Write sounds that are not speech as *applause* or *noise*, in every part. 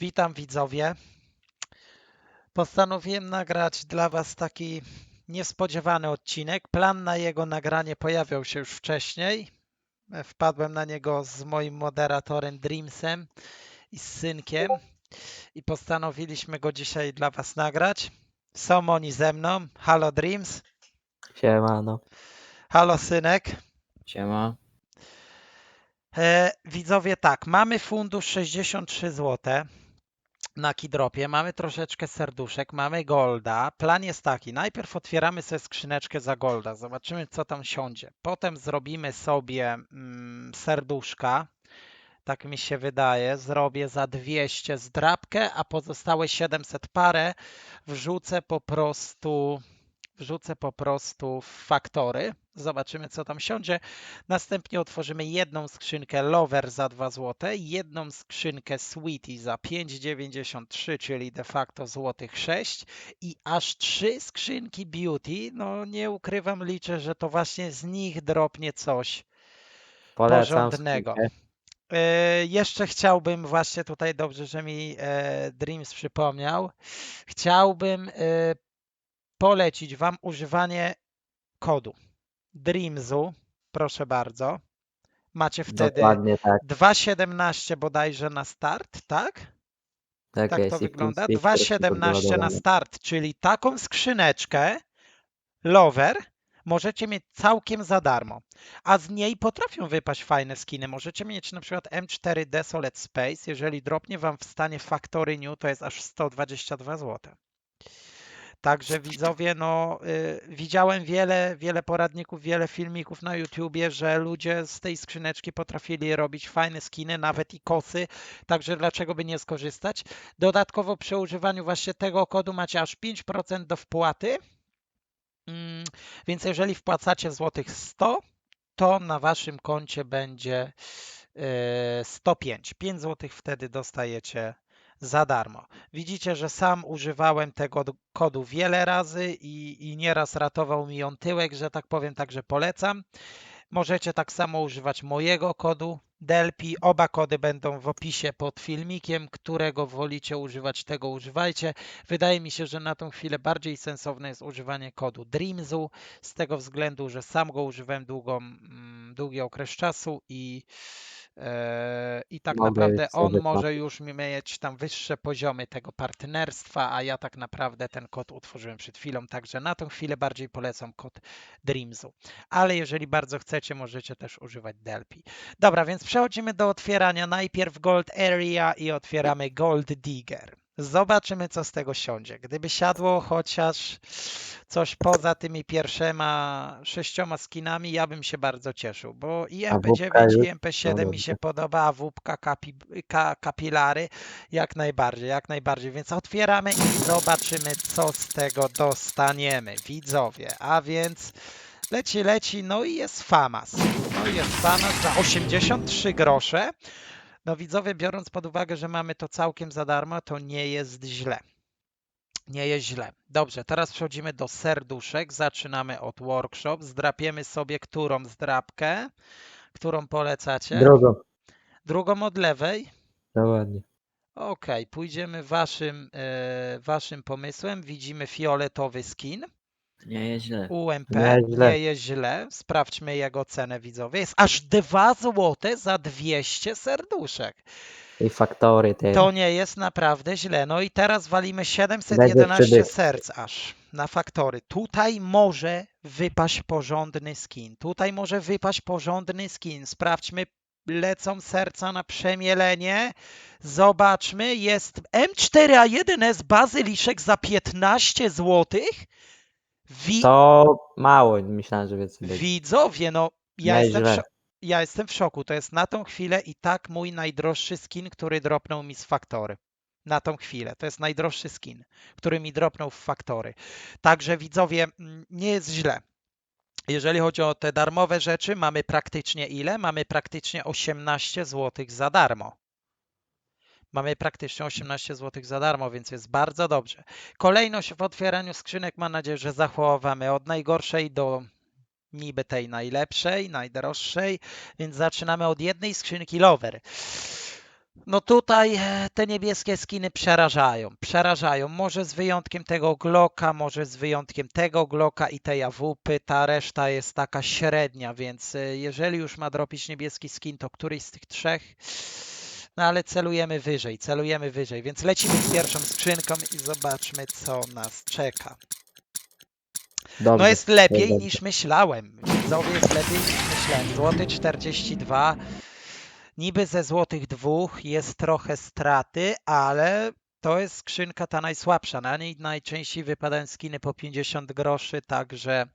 Witam widzowie. Postanowiłem nagrać dla Was taki niespodziewany odcinek. Plan na jego nagranie pojawiał się już wcześniej. Wpadłem na niego z moim moderatorem Dreamsem i z synkiem i postanowiliśmy go dzisiaj dla Was nagrać. Są oni ze mną. Halo Dreams. Siemano. Halo synek. Siema. E, widzowie, tak, mamy fundusz 63 zł na Kidropie, mamy troszeczkę serduszek, mamy Golda. Plan jest taki, najpierw otwieramy sobie skrzyneczkę za Golda, zobaczymy co tam siądzie. Potem zrobimy sobie mm, serduszka, tak mi się wydaje, zrobię za 200 zdrabkę, a pozostałe 700 parę wrzucę po prostu wrzucę po prostu w faktory. Zobaczymy, co tam siądzie. Następnie otworzymy jedną skrzynkę Lover za 2 zł, jedną skrzynkę Sweetie za 5,93, czyli de facto złotych 6 i aż trzy skrzynki Beauty. No nie ukrywam, liczę, że to właśnie z nich dropnie coś Polecam porządnego. skrzynkę. E, Jeszcze chciałbym, właśnie tutaj dobrze, że mi e, Dreams przypomniał, chciałbym e, polecić Wam używanie kodu Dreamsu, proszę bardzo. Macie wtedy Dokładnie tak. 2,17 bodajże na start, tak? Tak, Tak jest. to wygląda. 240 do 2,17 na start, czyli taką skrzyneczkę Lover możecie mieć całkiem za darmo. A z niej potrafią wypaść fajne skiny. Możecie mieć na przykład M4 Desolate Space. Jeżeli dropnie Wam w stanie Factory New, to jest aż 122 zł. Także widzowie, no y, widziałem wiele, wiele poradników, wiele filmików na YouTubie, że ludzie z tej skrzyneczki potrafili robić fajne skiny, nawet i kosy, także dlaczego by nie skorzystać? Dodatkowo przy używaniu właśnie tego kodu macie aż 5% do wpłaty, Mm, więc jeżeli wpłacacie złotych 100, to na waszym koncie będzie e, 105. 5 złotych wtedy dostajecie za darmo. Widzicie, że sam używałem tego kodu wiele razy i, i nieraz ratował mi on tyłek, że tak powiem, także polecam. Możecie tak samo używać mojego kodu Delpi. Oba kody będą w opisie pod filmikiem. Którego wolicie używać, tego używajcie. Wydaje mi się, że na tą chwilę bardziej sensowne jest używanie kodu Dreamsu, z tego względu, że sam go używałem długą, mm, długi okres czasu i, i tak Mogę naprawdę on może już mieć tam wyższe poziomy tego partnerstwa, a ja tak naprawdę ten kod utworzyłem przed chwilą, także na tą chwilę bardziej polecam kod Dreamsu. Ale jeżeli bardzo chcecie, możecie też używać Delpi. Dobra, więc przechodzimy do otwierania. Najpierw Gold Area i otwieramy Gold Digger. Zobaczymy, co z tego siądzie. Gdyby siadło chociaż coś poza tymi pierwszyma sześcioma skinami, ja bym się bardzo cieszył, bo i A MP9 wódka i już? MP7 No mi się podoba, a wódka kapi, ka, kapilary jak najbardziej, jak najbardziej. Więc otwieramy i zobaczymy, co z tego dostaniemy, widzowie. A więc leci, leci, no i jest Famas. No i jest Famas za 83 grosze. No widzowie, biorąc pod uwagę, że mamy to całkiem za darmo, to nie jest źle. Nie jest źle. Dobrze, teraz przechodzimy do serduszek. Zaczynamy od workshop. Zdrapiemy sobie którą zdrapkę, którą polecacie. Drugą. Drugą od lewej. Dokładnie. Ok, pójdziemy waszym, e, waszym pomysłem. Widzimy fioletowy skin. Nie jest źle. UMP Nie jest źle. nie jest źle. Sprawdźmy jego cenę, widzowie. Jest aż 2 zł za 200 serduszek. I faktory te. To nie jest naprawdę źle. No i teraz walimy 711 przybyt. serc aż na faktory. Tutaj może wypaść porządny skin. Tutaj może wypaść porządny skin. Sprawdźmy. Lecą serca na przemielenie. Zobaczmy. Jest M4A1S Bazyliszek za 15 zł. Wi- To mało. Myślałem, że więcej będzie. Widzowie, no ja jestem, w szo- ja jestem w szoku. To jest na tą chwilę i tak mój najdroższy skin, który dropnął mi z Faktory. Na tą chwilę. To jest najdroższy skin, który mi dropnął w Faktory. Także widzowie, mm, nie jest źle. Jeżeli chodzi o te darmowe rzeczy, mamy praktycznie ile? Mamy praktycznie 18 zł za darmo. Mamy praktycznie 18 zł za darmo, więc jest bardzo dobrze. Kolejność w otwieraniu skrzynek mam nadzieję, że zachowamy od najgorszej do niby tej najlepszej, najdroższej, więc zaczynamy od jednej skrzynki Lover. No tutaj e, te niebieskie skiny przerażają, przerażają. Może z wyjątkiem tego Glocka, może z wyjątkiem tego Glocka i tej AWP, ta reszta jest taka średnia, więc e, jeżeli już ma dropić niebieski skin, to któryś z tych trzech? No ale celujemy wyżej, celujemy wyżej, więc lecimy z pierwszą skrzynką i zobaczmy, co nas czeka. Dobrze. No jest lepiej dobrze. niż myślałem. Widzowie jest lepiej niż myślałem. Złoty 42. Niby ze złotych dwóch jest trochę straty, ale to jest skrzynka ta najsłabsza. Na niej najczęściej wypadają skiny po 50 groszy, także,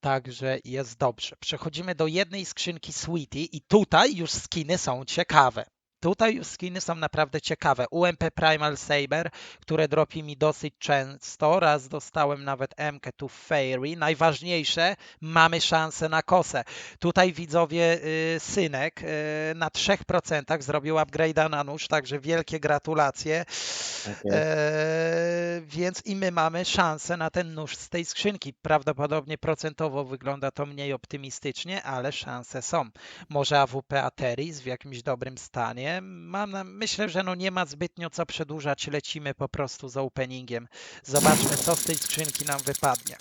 także jest dobrze. Przechodzimy do jednej skrzynki Sweetie i tutaj już skiny są ciekawe. Tutaj skiny są naprawdę ciekawe. UMP Primal Saber, które dropi mi dosyć często. Raz dostałem nawet MK tu Fairy. Najważniejsze, mamy szansę na kosę. Tutaj widzowie y, Synek y, na 3% zrobił upgrade'a na nóż, także wielkie gratulacje. Jest. E, więc i my mamy szansę na ten nóż z tej skrzynki. Prawdopodobnie procentowo wygląda to mniej optymistycznie, ale szanse są. Może AWP Ateris w jakimś dobrym stanie. Mam na, myślę, że no nie ma zbytnio co przedłużać. Lecimy po prostu z openingiem. Zobaczmy, co z tej skrzynki nam wypadnie.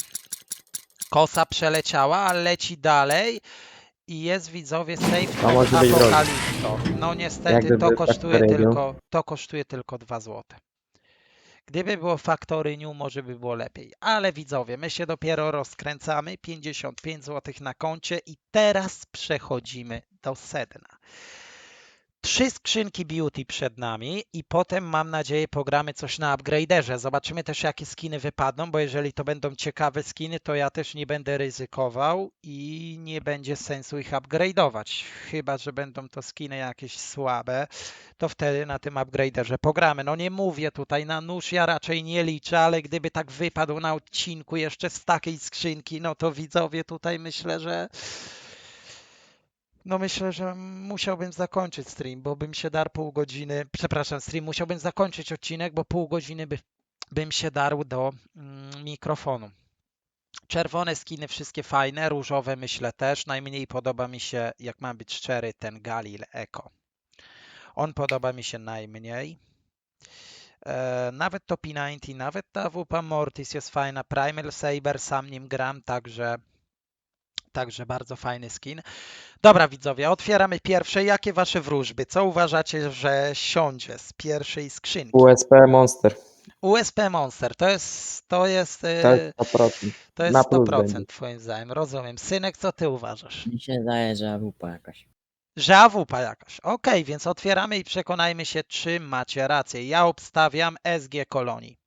Kosa przeleciała, ale leci dalej. I jest widzowie safe To może być. Apokalipto. No niestety Jakby to był kosztuje Factory New. tylko to kosztuje tylko 2 złote. Gdyby było Factory New, może by było lepiej. Ale widzowie, my się dopiero rozkręcamy. 55 zł na koncie i teraz przechodzimy do sedna. Trzy skrzynki beauty przed nami i potem mam nadzieję pogramy coś na upgraderze. Zobaczymy też jakie skiny wypadną, bo jeżeli to będą ciekawe skiny, to ja też nie będę ryzykował i nie będzie sensu ich upgrade'ować. Chyba, że będą to skiny jakieś słabe, to wtedy na tym upgraderze pogramy. No nie mówię tutaj na nóż, ja raczej nie liczę, ale gdyby tak wypadł na odcinku jeszcze z takiej skrzynki, no to widzowie tutaj myślę, że no myślę, że musiałbym zakończyć stream, bo bym się darł pół godziny, przepraszam, stream, musiałbym zakończyć odcinek, bo pół godziny by, bym się darł do mm, mikrofonu. Czerwone skiny wszystkie fajne, różowe myślę też. Najmniej podoba mi się, jak mam być szczery, ten Galil Eco. On podoba mi się najmniej. E, nawet to P90, nawet ta WP Mortis jest fajna. Primal Saber, sam nim gram, także, także bardzo fajny skin. Dobra widzowie, otwieramy pierwsze. Jakie wasze wróżby? Co uważacie, że siądzie z pierwszej skrzynki? USP Monster. USP Monster, to jest, to jest, To jest 100%. to jest na plus 100% będzie. twoim zdaniem. Rozumiem. Synek, co ty uważasz? Mi się zdaje, że AWP jakaś. Że AWP jakaś. Okej, więc otwieramy i przekonajmy się, czy macie rację. Ja obstawiam SG Kolonii.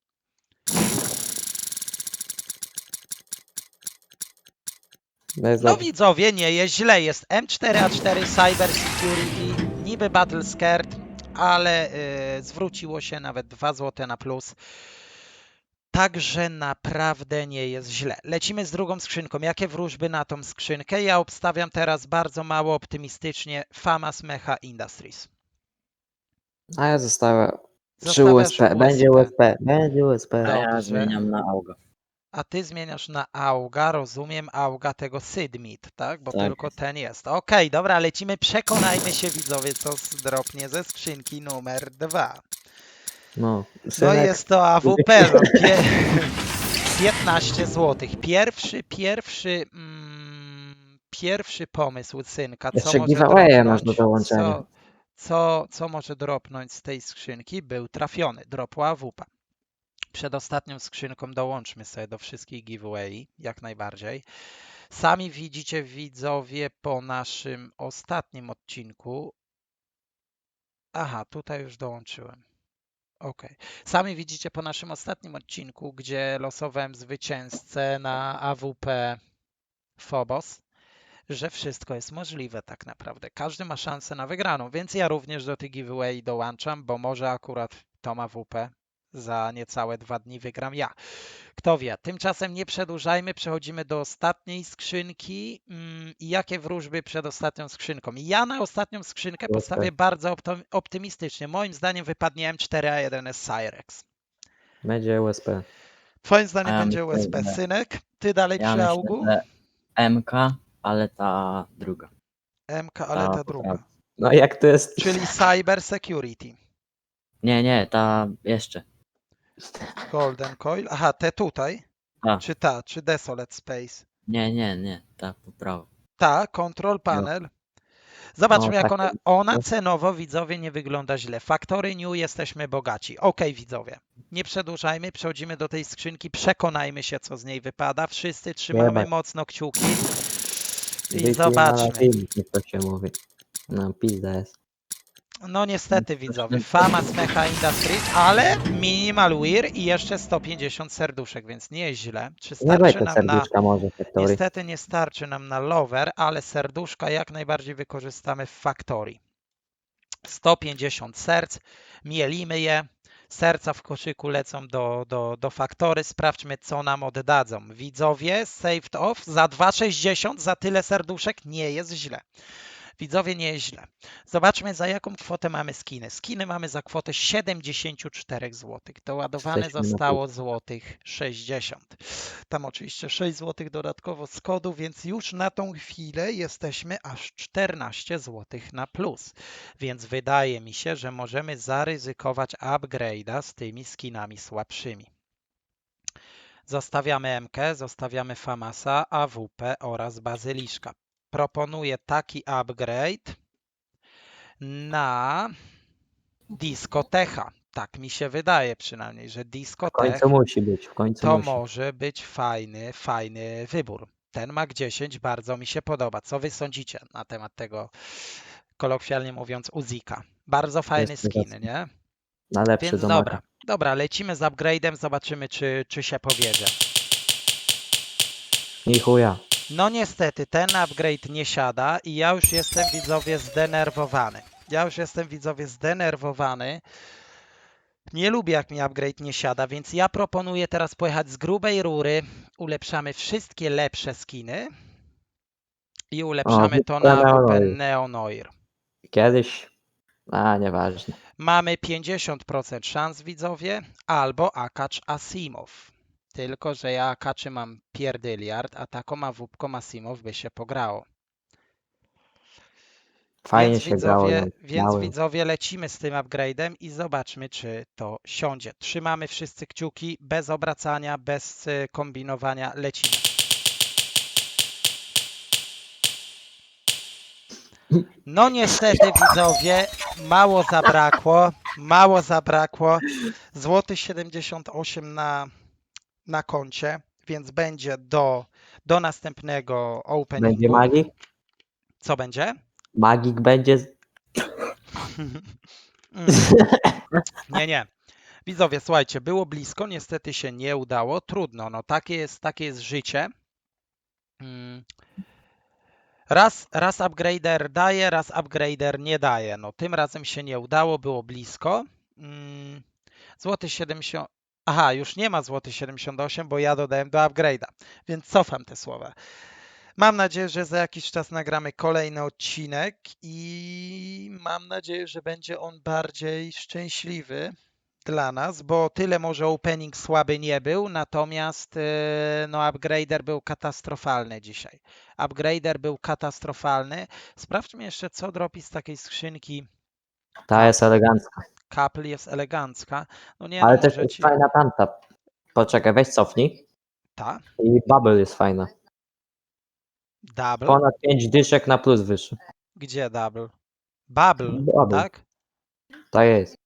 To jest No dobrze. widzowie, nie jest źle. Jest M4A4 Cyber Security, niby Battle Scared, ale y, zwróciło się nawet 2 zł na plus. Także naprawdę nie jest źle. Lecimy z drugą skrzynką. Jakie wróżby na tą skrzynkę? Ja obstawiam teraz bardzo mało optymistycznie Famas Mecha Industries. A ja zostałem przy Zostawiasz USP. Będzie USP. USP. Będzie USP. A ja zmieniam na AUGA. A ty zmieniasz na Auga, rozumiem, Auga tego Sydmit, tak? Bo Tak tylko ten jest. Okej, dobra, lecimy. Przekonajmy się, widzowie, co zdropnie ze skrzynki numer dwa. No, No jest to AWP. No, pie... *laughs* 15 zł. Pierwszy, pierwszy, mm, pierwszy pomysł synka, co Jeszcze może dropnąć, do dołączenia. co, co, co może dropnąć z tej skrzynki, był trafiony. Dropła AWP. Przed ostatnią skrzynką dołączmy sobie do wszystkich giveaway, jak najbardziej. Sami widzicie, widzowie, po naszym ostatnim odcinku. Aha, tutaj już dołączyłem. Ok. Sami widzicie po naszym ostatnim odcinku, gdzie losowałem zwycięzcę na AWP Phobos, że wszystko jest możliwe tak naprawdę. Każdy ma szansę na wygraną, więc ja również do tych giveaway dołączam, bo może akurat tą AWP za niecałe dwa dni wygram ja. Kto wie. Tymczasem nie przedłużajmy, przechodzimy do ostatniej skrzynki. Mm, I jakie wróżby przed ostatnią skrzynką? Ja na ostatnią skrzynkę postawię bardzo optymistycznie. Moim zdaniem wypadnie M4A1S Cyrex. Będzie USP. Twoim zdaniem ja będzie myślę, USP. że- Synek, ty dalej Ja przy myślę, augu? MK, ale ta druga. MK, ale ta ta druga. No jak to jest? czyli Cyber Security. Nie, nie, ta jeszcze. Golden Coil. Aha, te tutaj. A. Czy ta, czy Desolate Space. Nie, nie, nie, ta po prawo. Ta, Control Panel. Zobaczmy, No, jak tak, ona, ona cenowo, widzowie, nie wygląda źle. Factory New jesteśmy bogaci. Ok, widzowie. Nie przedłużajmy, przechodzimy do tej skrzynki, przekonajmy się, co z niej wypada. Wszyscy trzymamy mocno kciuki i Wypij na zobaczmy. film, Jak to się mówi. No pizda jest. No niestety, widzowie, Famas Mecha Industries, ale Minimal Wear i jeszcze 150 serduszek, więc nie jest źle. Czy Nie starczy nam na... serduszka może Factory. Niestety nie starczy nam na lover, ale serduszka jak najbardziej wykorzystamy w Factory. 150 serc, mielimy je. Serca w koszyku lecą do, do, do faktory. Sprawdźmy, co nam oddadzą. Widzowie, saved off za 2,60 za tyle serduszek nie jest źle. Widzowie, nie jest źle. Zobaczmy, za jaką kwotę mamy skiny. Skiny mamy za kwotę 74 zł. Doładowane zostało złotych 60. Tam oczywiście 6 zł dodatkowo z kodu, więc już na tą chwilę jesteśmy aż 14 zł na plus. Więc wydaje mi się, że możemy zaryzykować upgrade'a z tymi skinami słabszymi. Zostawiamy MK, zostawiamy Famasa, AWP oraz Bazyliszka. Proponuję taki upgrade na Discotecha. Tak mi się wydaje przynajmniej, że W końcu musi być, w końcu to musi. może być fajny, fajny wybór. Ten Mac 10 bardzo mi się podoba. Co wy sądzicie na temat tego, kolokwialnie mówiąc, Uzika? Bardzo fajny Jest skin, nie? Najlepszy Więc do dobra, dobra, lecimy z upgrade'em, zobaczymy, czy, czy się powiedzie. I chuja. No niestety, ten upgrade nie siada i ja już jestem, widzowie, zdenerwowany. Ja już jestem, widzowie, zdenerwowany. Nie lubię, jak mi upgrade nie siada, więc ja proponuję teraz pojechać z grubej rury. Ulepszamy wszystkie lepsze skiny i ulepszamy to Wupka na Neonoir. Open Neonoir. Kiedyś. A, nieważne. Mamy 50% szans, widzowie, albo Akacz Asimow. Tylko, że ja Akaczy mam pierdyliard, a taką awupką Asimow by się pograło. Fajnie więc się grało. widzowie, ją więc miałem. widzowie lecimy z tym upgrade'em i zobaczmy, czy to siądzie. Trzymamy wszyscy kciuki, bez obracania, bez y, kombinowania, lecimy. No niestety widzowie, mało zabrakło, mało zabrakło. Złoty 78 na, na koncie, więc będzie do, do następnego openingu. Będzie magik? Co będzie? Magik będzie. z- Mm. *laughs* Nie, nie. Widzowie, słuchajcie, było blisko, niestety się nie udało. Trudno, no takie jest, takie jest życie. Mm. Raz, raz upgrader daje, raz upgrader nie daje. No tym razem się nie udało, było blisko. Mm. Złoty 70. Aha, już nie ma złoty 78, bo ja dodałem do upgrade'a, więc cofam te słowa. Mam nadzieję, że za jakiś czas nagramy kolejny odcinek i mam nadzieję, że będzie on bardziej szczęśliwy dla nas, bo tyle może opening słaby nie był, natomiast e, no upgrader był katastrofalny dzisiaj. Upgrader był katastrofalny. Sprawdźmy jeszcze, co dropi z takiej skrzynki. Ta jest elegancka. Couple jest elegancka. No nie, Ale no też jest ci... fajna tamta. Poczekaj, weź cofnij. Ta, I bubble jest fajna. double. Ponad 5 dyszek na plus wyższy. Gdzie double? Bubble, Bubble. tak? To jest.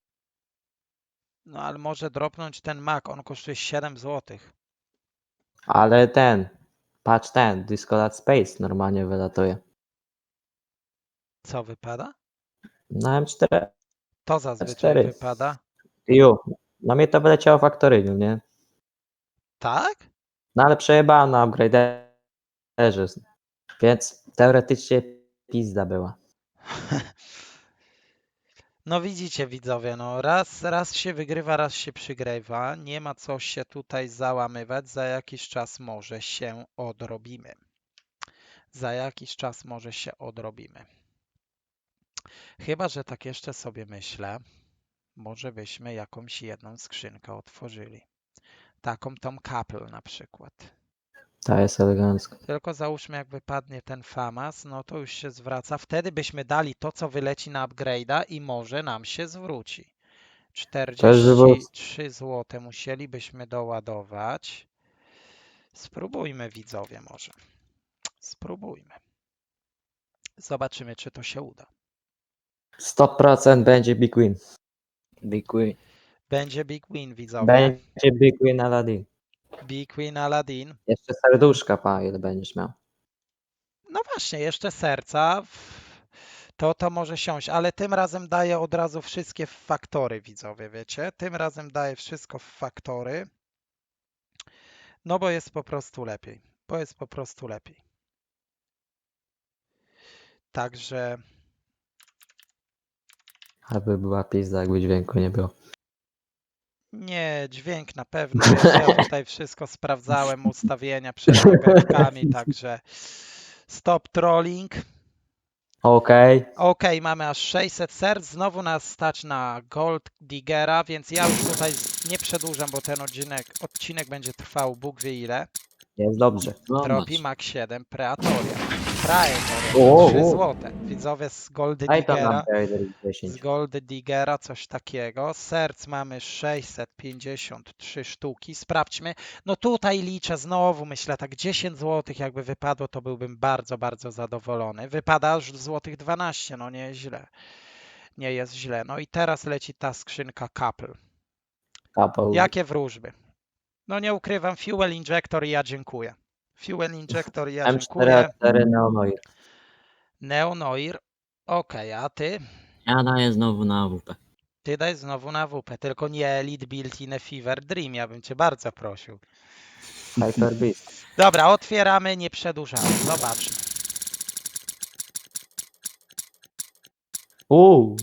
No ale może dropnąć ten Mac, on kosztuje 7 zł. Ale ten. Patrz ten. Discord Space normalnie wylatuje. Co wypada? Na M4. To zazwyczaj wypada. Ju. Na mnie to wyleciało faktoryniu, nie? Tak? No ale przejebałem na upgraderze. Więc teoretycznie pizda była. *laughs* No widzicie widzowie, no raz, raz się wygrywa, raz się przygrywa. Nie ma co się tutaj załamywać. Za jakiś czas może się odrobimy. Za jakiś czas może się odrobimy. Chyba, że tak jeszcze sobie myślę, może byśmy jakąś jedną skrzynkę otworzyli. Taką tą couple na przykład. Ta jest elegancko. Tylko załóżmy, jak wypadnie ten FAMAS, no to już się zwraca. Wtedy byśmy dali to, co wyleci na upgrade'a i może nam się zwróci. było- 43 zł musielibyśmy doładować. Spróbujmy, widzowie, może. Spróbujmy. Zobaczymy, czy to się uda. 100% będzie Big Win. Big Win. Będzie big win, widzowie. Będzie Big Win Aladdin. Big win Aladdin. Jeszcze serduszka, pa, ile będziesz miał. No właśnie, jeszcze serca. To, to może siąść, ale tym razem daję od razu wszystkie faktory, widzowie, wiecie? Tym razem daję wszystko w faktory. No bo jest po prostu lepiej. Bo jest po prostu lepiej. Także Aby była pizda, jakby dźwięku nie było. nie, dźwięk na pewno jest. Ja tutaj wszystko sprawdzałem, ustawienia przed nagrywkami, *laughs* także stop trolling. Okej. Ok, mamy aż 600 serc. Znowu nas stać na Gold Diggera, więc ja już tutaj nie przedłużam, bo ten odcinek, odcinek będzie trwał Bóg wie ile. Jest dobrze. Zobacz. Dropi Max 7, Preatoria. Praetor, O, 3 o. złote. Widzowie z Gold Daj to Diggera. Z 10. Gold Diggera coś takiego. Serc mamy 653 sztuki. Sprawdźmy. No tutaj liczę znowu, myślę tak 10 zł jakby wypadło, to byłbym bardzo, bardzo zadowolony. Wypada aż złotych 12, no nie jest źle. Nie jest źle. No i teraz leci ta skrzynka Couple. Couple. Jakie wróżby? No nie ukrywam, Fuel Injector i ja dziękuję. Fuel Injector ja M4 dziękuję. A4 Neonoir. Neonoir. Okej, a ty? Ja daję znowu na AWP. Ty daj znowu na WP, tylko nie Elite Build in a Fever Dream, ja bym cię bardzo prosił. Hyper Beast. Dobra, otwieramy, nie przedłużamy, zobaczmy. Uuu.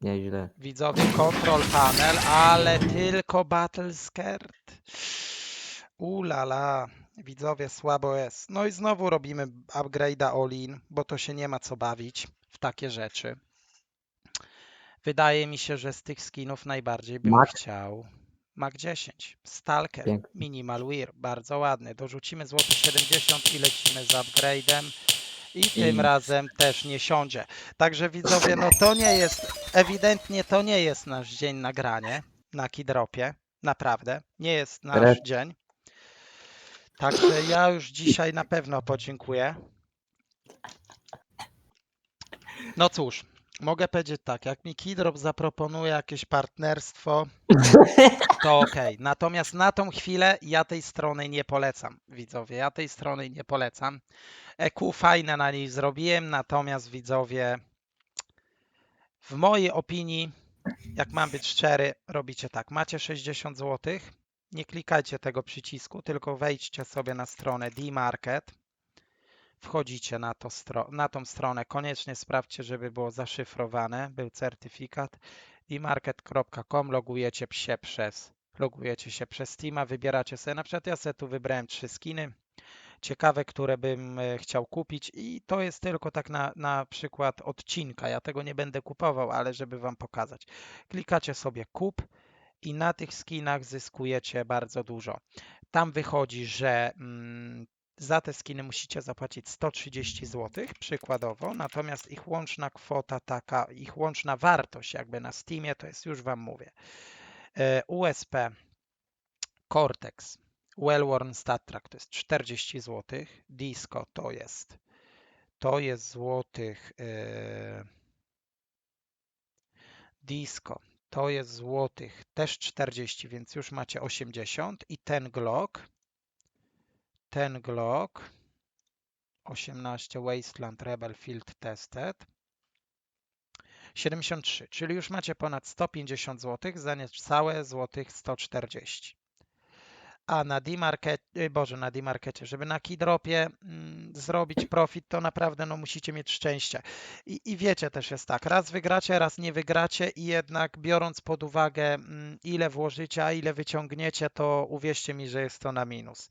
Nieźle. Widzowie, control panel, ale tylko Battle Skirt. Ulala, widzowie, słabo jest. No i znowu robimy upgrade'a all-in, bo to się nie ma co bawić w takie rzeczy. Wydaje mi się, że z tych skinów najbardziej bym Mac. chciał Mac 10, Stalker, Piękny. Minimal Wear, bardzo ładny. Dorzucimy złoty 70 i lecimy z upgrade'em. I tym I- razem też nie siądzie. Także widzowie, no to nie jest, ewidentnie to nie jest nasz dzień nagranie na Kidropie. Naprawdę, nie jest nasz Re- dzień. Także ja już dzisiaj na pewno podziękuję. No cóż, mogę powiedzieć tak, jak mi Kidrop zaproponuje jakieś partnerstwo, to okej. Natomiast na tą chwilę ja tej strony nie polecam, widzowie. Ja tej strony nie polecam. EQ fajne na niej zrobiłem, natomiast widzowie, w mojej opinii, jak mam być szczery, robicie tak. Macie 60 zł, nie klikajcie tego przycisku, tylko wejdźcie sobie na stronę D-Market. Wchodzicie na, to stro- na tą stronę, koniecznie sprawdźcie, żeby było zaszyfrowane, był certyfikat. dmarket.com, logujecie się przez logujecie się przez Steama, wybieracie sobie, na przykład ja sobie tu wybrałem trzy skiny, ciekawe, które bym e, chciał kupić i to jest tylko tak na, na przykład odcinka. Ja tego nie będę kupował, ale żeby Wam pokazać. Klikacie sobie kup i na tych skinach zyskujecie bardzo dużo. Tam wychodzi, że mm, za te skiny musicie zapłacić 130 zł przykładowo, natomiast ich łączna kwota taka, ich łączna wartość jakby na Steamie to jest już Wam mówię. E, USP Cortex Wellworn Stat Track to jest 40 zł. Disco to jest to jest złotych e, Disco to jest złotych też 40, więc już macie 80 i ten Glock ten Glock 18 Wasteland Rebel Field Tested 73, czyli już macie ponad 150 zł za niecałe złotych 140. A na D-Market, y, Boże, na D-Markecie, żeby na Keydropie mm, zrobić profit, to naprawdę no, musicie mieć szczęście. I, I wiecie też jest tak, raz wygracie, raz nie wygracie i jednak biorąc pod uwagę mm, ile włożycie, a ile wyciągniecie, to uwierzcie mi, że jest to na minus.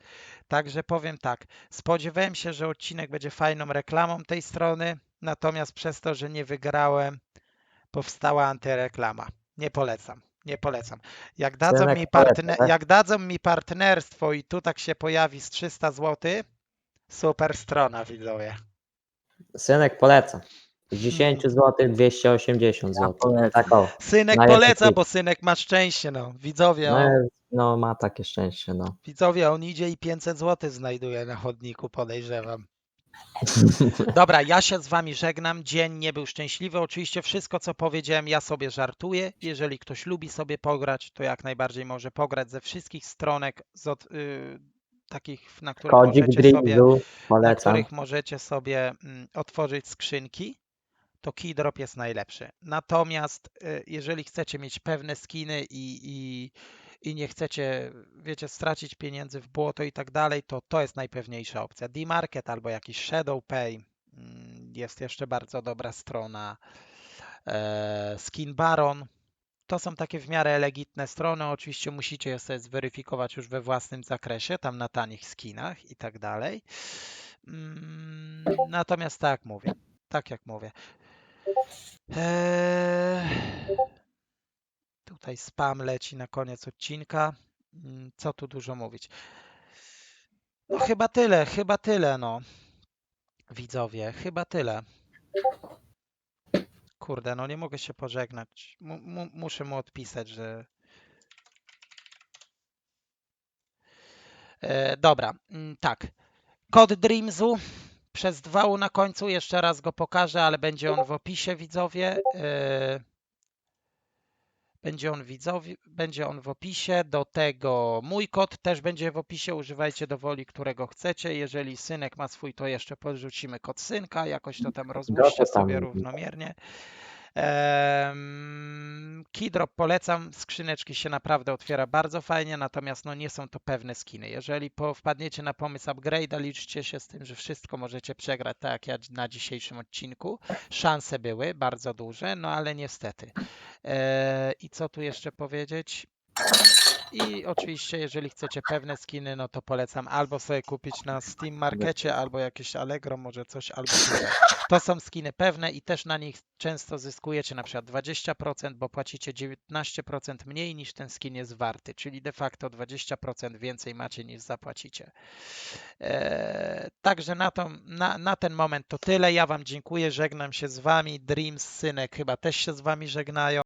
Także powiem tak, spodziewałem się, że odcinek będzie fajną reklamą tej strony, natomiast przez to, że nie wygrałem, powstała antyreklama. Nie polecam. Nie polecam. Jak dadzą, mi poleca, partne- tak? jak dadzą mi partnerstwo i tu tak się pojawi z 300 zł, super strona widzowie. Synek poleca. Z 10 zł 280 zł. Tak o. Synek Na jednej poleca, bo synek ma szczęście, no. Widzowie, No, on, no ma takie szczęście, no. widzowie, on idzie i 500 zł znajduje na chodniku, podejrzewam. *laughs* Dobra, ja się z wami żegnam. Dzień nie był szczęśliwy. Oczywiście wszystko, co powiedziałem, ja sobie żartuję. Jeżeli ktoś lubi sobie pograć, to jak najbardziej może pograć ze wszystkich stronek, z od, y, takich, na których Kodzik możecie sobie, Dreamzu na polecam. których możecie sobie mm, otworzyć skrzynki, to Keydrop jest najlepszy. Natomiast y, jeżeli chcecie mieć pewne skiny i, i, i nie chcecie, wiecie, stracić pieniędzy w błoto i tak dalej, to to jest najpewniejsza opcja. D-Market albo jakiś Shadow Pay. mm, Jest jeszcze bardzo dobra strona. E, Skin Baron. To są takie w miarę legitne strony. Oczywiście musicie je sobie zweryfikować już we własnym zakresie, tam na tanich skinach i tak dalej. Mm, Natomiast tak mówię, tak jak mówię. Eee, Tutaj spam leci na koniec odcinka. Mm, Co tu dużo mówić? No chyba tyle, chyba tyle, no. Widzowie, chyba tyle. Kurde, no nie mogę się pożegnać. Mu, muszę mu odpisać, że. E, dobra, mm, tak. Kod Dreamsu przez dwa U na końcu. Jeszcze raz go pokażę, ale będzie on w opisie, widzowie. E, Będzie on widzowie, będzie on w opisie. Do tego mój kod też będzie w opisie. Używajcie dowoli, którego chcecie. Jeżeli synek ma swój, to jeszcze podrzucimy kod synka. Jakoś to tam rozłóżcie sobie równomiernie. Keydrop polecam, skrzyneczki się naprawdę otwiera bardzo fajnie, natomiast no nie są to pewne skiny. Jeżeli po, wpadniecie na pomysł upgrade'a, liczcie się z tym, że wszystko możecie przegrać, tak jak ja na dzisiejszym odcinku. Szanse były bardzo duże, no ale niestety. E, I co tu jeszcze powiedzieć? I oczywiście, jeżeli chcecie pewne skiny, no to polecam albo sobie kupić na Steam Markecie, albo jakieś Allegro, może coś, albo tutaj. To są skiny pewne i też na nich często zyskujecie na przykład 20%, bo płacicie 19% mniej niż ten skin jest warty, czyli de facto 20% więcej macie niż zapłacicie. Eee, także na, tą, na, na ten moment to tyle. Ja Wam dziękuję, żegnam się z Wami. Dreams, synek chyba też się z Wami żegnają.